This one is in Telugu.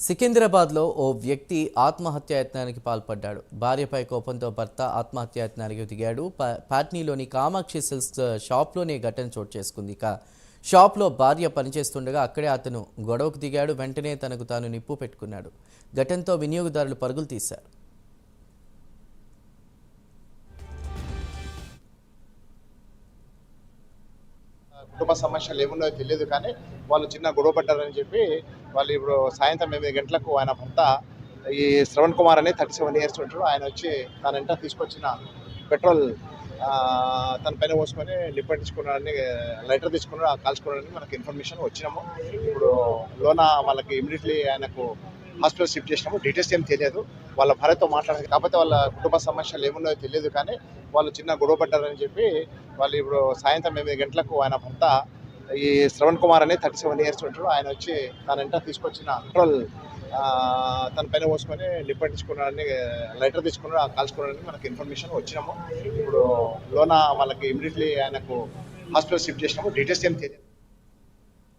సికింద్రాబాద్లో ఓ వ్యక్తి ఆత్మహత్యాయత్నానికి పాల్పడ్డాడు. భార్యపై కోపంతో భర్త ఆత్మహత్యాయత్నానికి దిగాడు. పా- పాట్నీలోని కామాక్షి సిల్క్స్ షాప్లోనే ఘటన చోటు చేసుకుంది. ఇక షాప్లో భార్య పనిచేస్తుండగా అక్కడే అతను గొడవకు దిగాడు. వెంటనే తనకు తాను నిప్పు పెట్టుకున్నాడు. ఘటనతో వినియోగదారులు పరుగులు తీశారు. కుటుంబ సమస్యలు ఏమున్నాయో తెలియదు కానీ వాళ్ళు చిన్న గొడవ పడ్డారని చెప్పి వాళ్ళు ఇప్పుడు సాయంత్రం ఎనిమిది గంటలకు ఆయన భర్త ఈ శ్రవణ్ కుమార్ అని థర్టీ సెవెన్ ఇయర్స్ ఉంటాడు ఆయన వచ్చి తన వెంట తీసుకొచ్చిన పెట్రోల్ తన పైన పోసుకొని నిప్పట్టించుకున్నాడని లైటర్ తీసుకున్నాడు కాల్చుకున్నాడని మనకి ఇన్ఫర్మేషన్ వచ్చినాము. ఇప్పుడు లోన వాళ్ళకి ఇమీడియట్లీ ఆయనకు హాస్పిటల్ షిఫ్ట్ చేసినాము డీటెయిల్స్ ఏం తెలియదు. వాళ్ళ భార్యతో మాట్లాడారు కాకపోతే వాళ్ళ కుటుంబ సమస్యలు ఏమున్నాయో తెలియదు కానీ వాళ్ళు చిన్న గొడవ పడ్డారని చెప్పి వాళ్ళు ఇప్పుడు సాయంత్రం ఎనిమిది గంటలకు ఆయన భర్త ఈ శ్రవణ్ కుమార్ అని థర్టీ సెవెన్ ఇయర్స్ ఉంటాడు ఆయన వచ్చి తన వెంట తీసుకొచ్చిన పెట్రోల్ తన పైన పోసుకొని నిప్పట్టించుకున్నాడని లైటర్ తీసుకున్నాడు కాల్చుకున్నాడని మనకి ఇన్ఫర్మేషన్ వచ్చినాము. ఇప్పుడు లోన వాళ్ళకి ఇమీడియట్లీ ఆయనకు హాస్పిటల్ షిఫ్ట్ చేసినాము డీటెయిల్స్ ఏం తెలియదు.